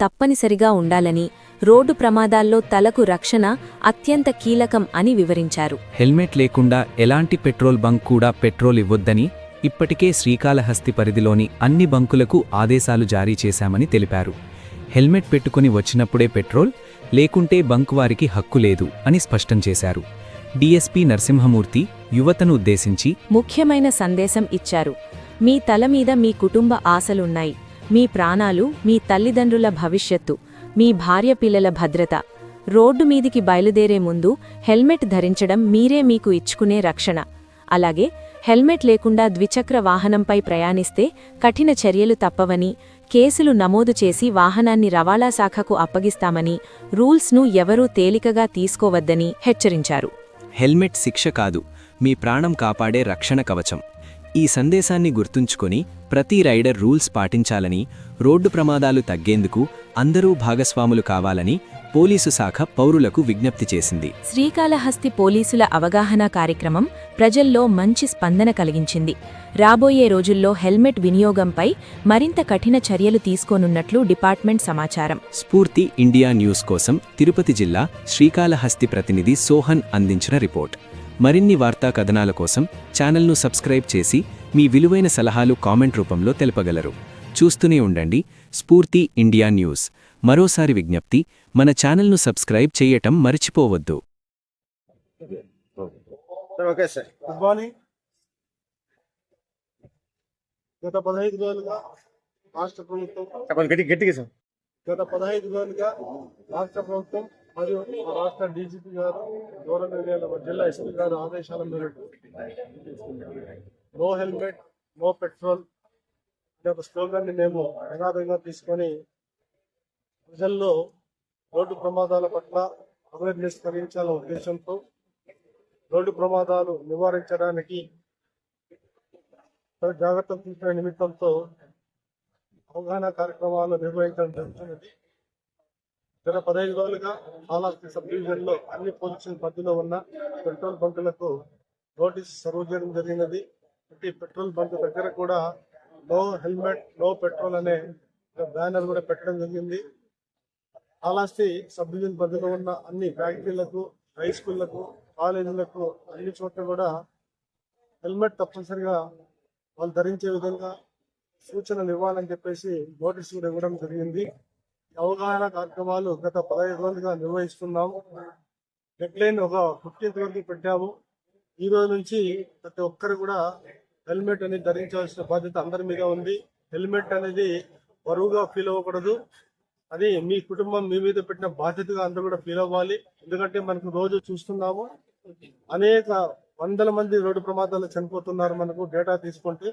తప్పనిసరిగా ఉండాలని రోడ్డు ప్రమాదాల్లో తలకు రక్షణ అత్యంత కీలకం అని వివరించారు. హెల్మెట్ లేకుండా ఎలాంటి పెట్రోల్ బంక్ కూడా పెట్రోల్ ఇవ్వొద్దని ఇప్పటికే శ్రీకాళహస్తి పరిధిలోని అన్ని బంకులకు ఆదేశాలు జారీ చేశామని తెలిపారు. హెల్మెట్ పెట్టుకుని వచ్చినప్పుడే పెట్రోల్ లేకుంటే బంక్ వారికి హక్కు లేదు అని స్పష్టం చేశారు. డీఎస్పీ నరసింహమూర్తి యువతను ఉద్దేశించి ముఖ్యమైన సందేశం ఇచ్చారు. మీ తల మీద మీ కుటుంబ ఆశలున్నాయి. మీ ప్రాణాలు మీ తల్లిదండ్రుల భవిష్యత్తు మీ భార్య పిల్లల భద్రత. రోడ్డు మీదికి బయలుదేరే ముందు హెల్మెట్ ధరించడం మీరే మీకు ఇచ్చుకునే రక్షణ. అలాగే హెల్మెట్ లేకుండా ద్విచక్ర వాహనంపై ప్రయాణిస్తే కఠిన చర్యలు తప్పవని కేసులు నమోదు చేసి వాహనాన్ని రవాణా శాఖకు అప్పగిస్తామని రూల్స్ను ఎవరూ తేలికగా తీసుకోవద్దని హెచ్చరించారు. హెల్మెట్ శిక్ష కాదు మీ ప్రాణం కాపాడే రక్షణ కవచం. ఈ సందేశాన్ని గుర్తుంచుకొని ప్రతి రైడర్ రూల్స్ పాటించాలని రోడ్డు ప్రమాదాలు తగ్గేందుకు అందరూ భాగస్వాములు కావాలని పోలీసు శాఖ పౌరులకు విజ్ఞప్తి చేసింది. శ్రీకాళహస్తి పోలీసుల అవగాహన కార్యక్రమం ప్రజల్లో మంచి స్పందన కలిగించింది. రాబోయే రోజుల్లో హెల్మెట్ వినియోగంపై మరింత కఠిన చర్యలు తీసుకోనున్నట్లు డిపార్ట్మెంట్ సమాచారం. స్ఫూర్తి ఇండియా న్యూస్ కోసం తిరుపతి జిల్లా శ్రీకాళహస్తి ప్రతినిధి సోహన్ అందించిన రిపోర్ట్. మరిన్ని వార్తా కథనాల కోసం ఛానల్ను సబ్స్క్రైబ్ చేసి మీ విలువైన సలహాలు కామెంట్ రూపంలో తెలపగలరు. చూస్తూనే ఉండండి. స్ఫూర్తి ఇండియా న్యూస్. మరోసారి విజ్ఞప్తి మన ఛానల్ను సబ్స్క్రైబ్ చేయటం మర్చిపోవద్దు. గత పదహైదు రోజులుగా రాష్ట్ర ప్రభుత్వం గట్టిగా సార్ గత పదహైదు రోజులుగా రాష్ట్ర ప్రభుత్వం మరియు మా రాష్ట్ర డీజీపీ గారు గౌరవనీయుల మా జిల్లా ఎస్పీ గారు ఆదేశాల మేరకు నో హెల్మెట్ నో పెట్రోల్ అనే ఒక స్లోగాన్ని మేము నినాదంగా తీసుకొని ప్రజల్లో రోడ్డు ప్రమాదాల పట్ల అవేర్నెస్ కలిగించాలనే ఉద్దేశంతో రోడ్డు ప్రమాదాలు నివారించడానికి జాగ్రత్తలు తీసుకునే నిమిత్తంతో అవగాహన కార్యక్రమాలు నిర్వహించడం జరుగుతున్నది. గత పదహైదు రోజులుగా కాళహస్తి సబ్ డివిజన్లో అన్ని పొజిషన్ పరిధిలో ఉన్న పెట్రోల్ బంకులకు నోటీస్ సర్వ్ చేయడం జరిగినది. ప్రతి పెట్రోల్ బంక్ దగ్గర కూడా నో హెల్మెట్ నో పెట్రోల్ అనే బ్యానర్ కూడా పెట్టడం జరిగింది. కాళహస్తి సబ్ డివిజన్ పరిధిలో ఉన్న అన్ని ఫ్యాక్టరీలకు హై స్కూళ్ళకు కాలేజీలకు అన్ని చోట్ల కూడా హెల్మెట్ తప్పనిసరిగా వాళ్ళు ధరించే విధంగా సూచనలు ఇవ్వాలని చెప్పేసి నోటీస్ కూడా ఇవ్వడం జరిగింది. అవగాహన కార్యక్రమాలు గత పదహైదు రోజులుగా నిర్వహిస్తున్నాము. డెడ్ లైన్ ఒక ఫిఫ్టీన్త్ వరకు పెట్టాము. ఈ రోజు నుంచి ప్రతి ఒక్కరు కూడా హెల్మెట్ అనేది ధరించాల్సిన బాధ్యత అందరి మీద ఉంది. హెల్మెట్ అనేది బరువుగా ఫీల్ అవ్వకూడదు. అది మీ కుటుంబం మీ మీద పెట్టిన బాధ్యతగా అందరూ కూడా ఫీల్ అవ్వాలి. ఎందుకంటే మనకు రోజు చూస్తున్నాము అనేక వందల మంది రోడ్డు ప్రమాదాలు చనిపోతున్నారు మనకు డేటా తీసుకుంటే.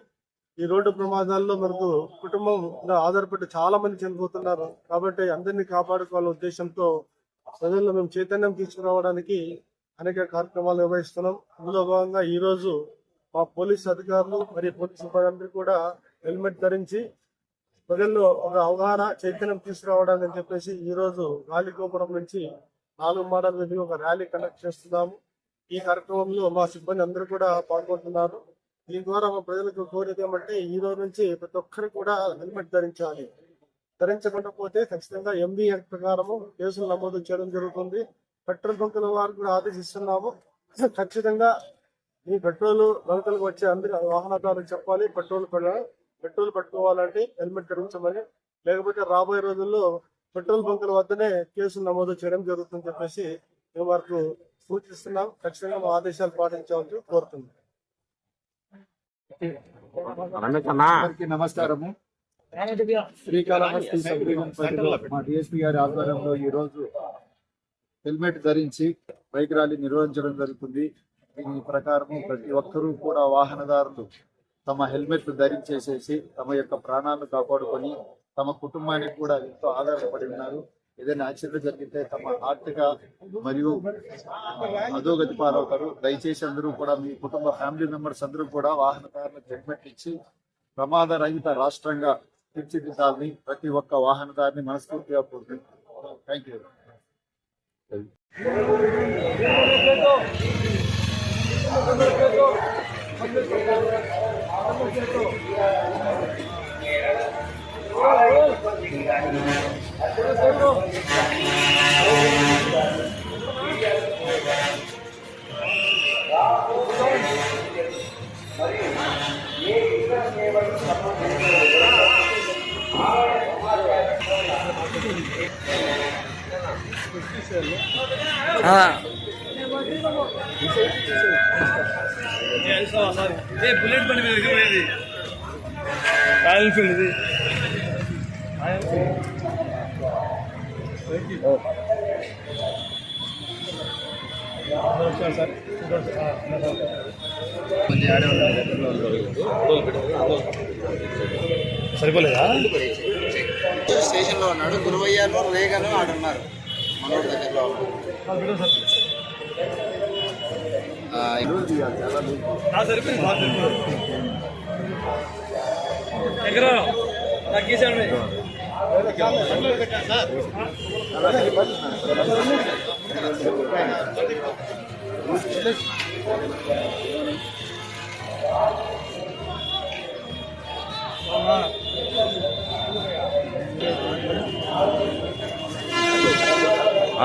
ఈ రోడ్డు ప్రమాదాల్లో మనకు కుటుంబం ఆధారపడి చాలా మంది చనిపోతున్నారు. కాబట్టి అందరినీ కాపాడుకోవాలనే ఉద్దేశంతో ప్రజల్లో మేము చైతన్యం తీసుకురావడానికి అనేక కార్యక్రమాలు నిర్వహిస్తున్నాం. అందులో భాగంగా ఈ రోజు మా పోలీస్ అధికారులు మరియు పోలీస్ సిబ్బంది కూడా హెల్మెట్ ధరించి ప్రజల్లో ఒక అవగాహన చైతన్యం తీసుకురావడానికి అని చెప్పేసి ఈ రోజు గాలిగోపురం నుంచి నాలుగు మాడల ఒక ర్యాలీ కండక్ట్ చేస్తున్నాము. ఈ కార్యక్రమంలో మా సిబ్బంది అందరూ కూడా పాల్గొంటున్నారు. దీని ద్వారా మా ప్రజలకు కోరేది ఏమంటే ఈ రోజు నుంచి ప్రతి ఒక్కరు కూడా హెల్మెట్ ధరించాలి. ధరించకుండా పోతే ఖచ్చితంగా ఎంబీ యాక్ట్ ప్రకారము కేసులు నమోదు చేయడం జరుగుతుంది. పెట్రోల్ బంకుల వారు కూడా ఆదేశిస్తున్నాము. ఖచ్చితంగా ఈ పెట్రోల్ బంకులకు వచ్చే అందరి వాహనదారులకు చెప్పాలి పెట్రోల్ పెట్రోల్ పట్టుకోవాలంటే హెల్మెట్ ధరించమని. లేకపోతే రాబోయే రోజుల్లో పెట్రోల్ బంకుల వద్దనే కేసులు నమోదు చేయడం జరుగుతుందని చెప్పేసి మేము వారికి సూచిస్తున్నాం. ఖచ్చితంగా మా ఆదేశాలు పాటించవచ్చు కోరుతున్నాం. అందరికీ నమస్కారము. శ్రీకాళహస్తి మా డిఎస్పీ గారి ఆధ్వర్యంలో ఈ రోజు హెల్మెట్ ధరించి బైక్ ర్యాలీ నిర్వహించడం జరుగుతుంది. దీని ప్రకారము ప్రతి ఒక్కరూ కూడా వాహనదారులు తమ హెల్మెట్లు ధరించేసేసి తమ యొక్క ప్రాణాలను కాపాడుకొని తమ కుటుంబానికి కూడా ఎంతో ఆధారపడి ఉన్నారు. ఏదైనా యాక్సిడెంట్ జరిగితే తమ ఆర్థిక మరియు అధోగతి పాలవుతారు. దయచేసి అందరూ కూడా మీ కుటుంబ ఫ్యామిలీ మెంబర్స్ అందరూ కూడా వాహనదారులకు హెల్మెట్ ఇచ్చి ప్రమాద రహిత రాష్ట్రంగా తీర్చిదిద్దాలని ప్రతి ఒక్క వాహనదారిని మనస్ఫూర్తిగా కోరుకుంటున్నాను. థ్యాంక్ యూ బుల్లెట్ బండి మీద ఎగిరిపోయింది రాయల్ ఫీల్డ్ ఇది సరిపోలేదా? స్టేషన్లో ఉన్నాడు. గురువయ్యలో రేగలు ఆడున్నారు. మనోడి దగ్గరలో. ఆ,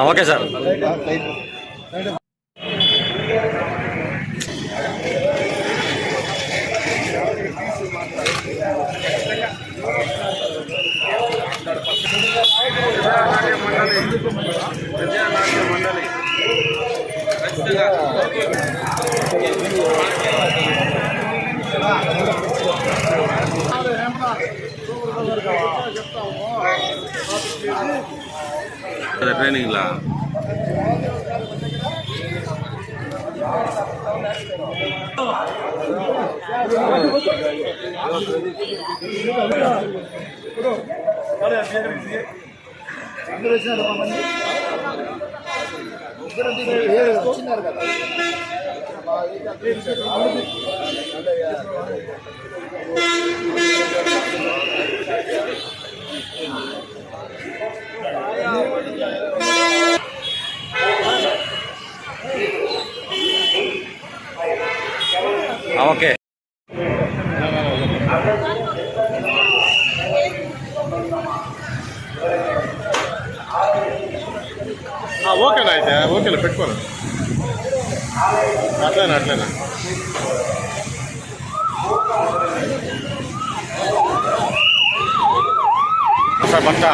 ఓకే సార్ ట్రైనింగ్ లా వచ్చినారు కదా ఓకే ఓకేనా అయితే ఓకేనా పెట్టుకోను అట్లేనా అట్లేనా సార్ బస్తా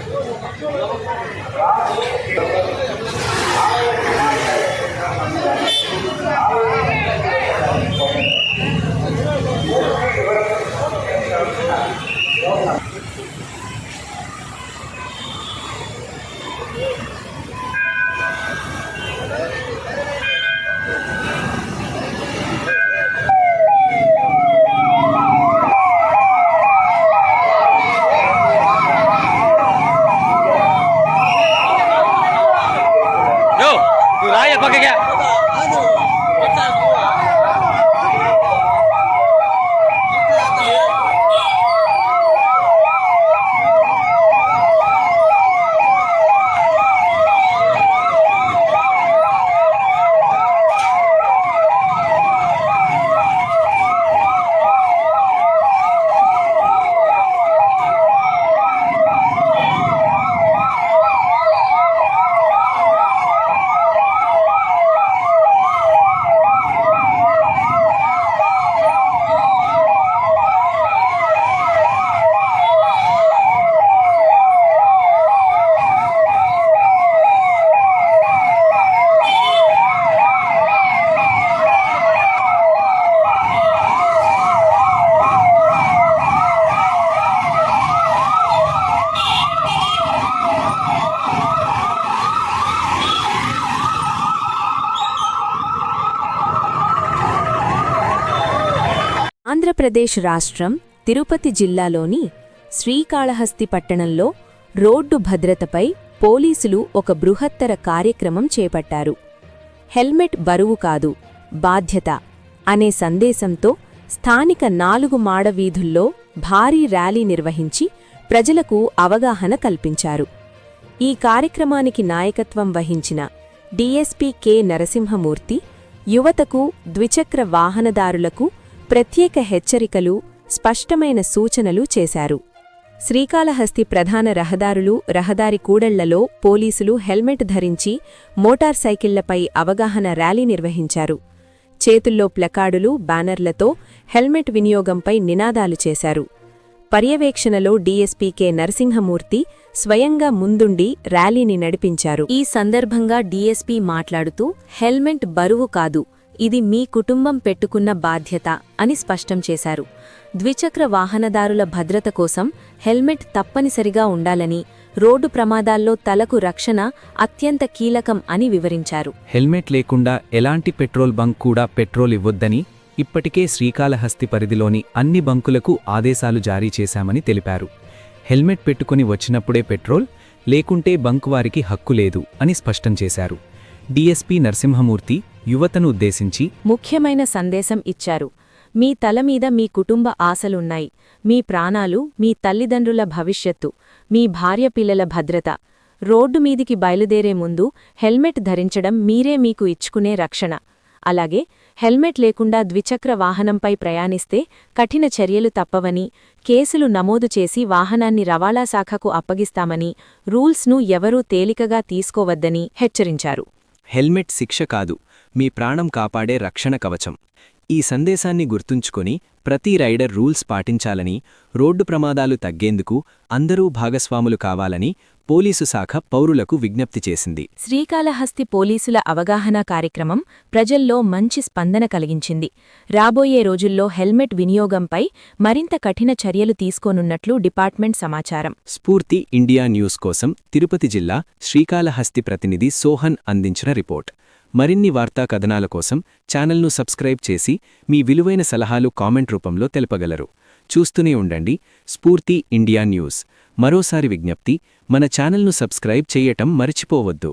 Thank you. ఆంధ్రప్రదేశ్ రాష్ట్రం తిరుపతి జిల్లాలోని శ్రీకాళహస్తి పట్టణంలో రోడ్డు భద్రతపై పోలీసులు ఒక బృహత్తర కార్యక్రమం చేపట్టారు. హెల్మెట్ బరువు కాదు బాధ్యత అనే సందేశంతో స్థానిక నాలుగు మాడవీధుల్లో భారీ ర్యాలీ నిర్వహించి ప్రజలకు అవగాహన కల్పించారు. ఈ కార్యక్రమానికి నాయకత్వం వహించిన డీఎస్పీ కె నరసింహమూర్తి యువతకు ద్విచక్ర వాహనదారులకు ప్రత్యేక హెచ్చరికలు స్పష్టమైన సూచనలు చేశారు. శ్రీకాళహస్తి ప్రధాన రహదారులు రహదారి కూడళ్ళలో పోలీసులు హెల్మెట్ ధరించి మోటార్ సైకిళ్ళపై అవగాహన ర్యాలీ నిర్వహించారు. చేతుల్లో ప్లకార్డులు బ్యానర్లతో హెల్మెట్ వినియోగంపై నినాదాలు చేశారు. పర్యవేక్షణలో డీఎస్పీకే నరసింహమూర్తి స్వయంగా ముందుండి ర్యాలీని నడిపించారు. ఈ సందర్భంగా డీఎస్పీ మాట్లాడుతూ హెల్మెట్ బరువు కాదు ఇది మీ కుటుంబం పెట్టుకున్న బాధ్యత అని స్పష్టం చేశారు. ద్విచక్ర వాహనదారుల భద్రత కోసం హెల్మెట్ తప్పనిసరిగా ఉండాలని రోడ్డు ప్రమాదాల్లో తలకు రక్షణ అత్యంత కీలకం అని వివరించారు. హెల్మెట్ లేకుండా ఎలాంటి పెట్రోల్ బంక్ కూడా పెట్రోల్ ఇవ్వొద్దని ఇప్పటికే శ్రీకాళహస్తి పరిధిలోని అన్ని బంకులకు ఆదేశాలు జారీ చేశామని తెలిపారు. హెల్మెట్ పెట్టుకుని వచ్చినప్పుడే పెట్రోల్ లేకుంటే బంక్ వారికి హక్కు లేదు అని స్పష్టం చేశారు. డీఎస్పీ నరసింహమూర్తి యువతను ఉద్దేశించి ముఖ్యమైన సందేశం ఇచ్చారు. మీ తల మీద మీ కుటుంబ ఆశలున్నాయి. మీ ప్రాణాలు మీ తల్లిదండ్రుల భవిష్యత్తు మీ భార్య పిల్లల భద్రత. రోడ్డు మీదికి బయలుదేరే ముందు హెల్మెట్ ధరించడం మీరే మీకు ఇచ్చుకునే రక్షణ. అలాగే హెల్మెట్ లేకుండా ద్విచక్ర వాహనంపై ప్రయాణిస్తే కఠిన చర్యలు తప్పవని కేసులు నమోదు చేసి వాహనాన్ని రవాణా శాఖకు అప్పగిస్తామని రూల్స్ను ఎవరూ తేలికగా తీసుకోవద్దని హెచ్చరించారు. హెల్మెట్ శిక్ష కాదు. మీ ప్రాణం కాపాడే రక్షణ కవచం. ఈ సందేశాన్ని గుర్తుంచుకొని ప్రతి రైడర్ రూల్స్ పాటించాలని రోడ్డు ప్రమాదాలు తగ్గేందుకు అందరూ భాగస్వాములు కావాలని పోలీసు శాఖ పౌరులకు విజ్ఞప్తి చేసింది. శ్రీకాళహస్తి పోలీసుల అవగాహన కార్యక్రమం ప్రజల్లో మంచి స్పందన కలిగించింది. రాబోయే రోజుల్లో హెల్మెట్ వినియోగంపై మరింత కఠిన చర్యలు తీసుకోనున్నట్లు డిపార్ట్మెంట్ సమాచారం. స్ఫూర్తి ఇండియా న్యూస్ కోసం తిరుపతి జిల్లా శ్రీకాళహస్తి ప్రతినిధి సోహన్ అందించిన రిపోర్ట్. మరిన్ని వార్తా కథనాల కోసం ఛానల్ను సబ్స్క్రైబ్ చేసి మీ విలువైన సలహాలు కామెంట్ రూపంలో తెలపగలరు. చూస్తూనే ఉండండి స్ఫూర్తి ఇండియా న్యూస్. మరోసారి విజ్ఞప్తి మన ఛానల్ను సబ్స్క్రైబ్ చేయటం మర్చిపోవద్దు.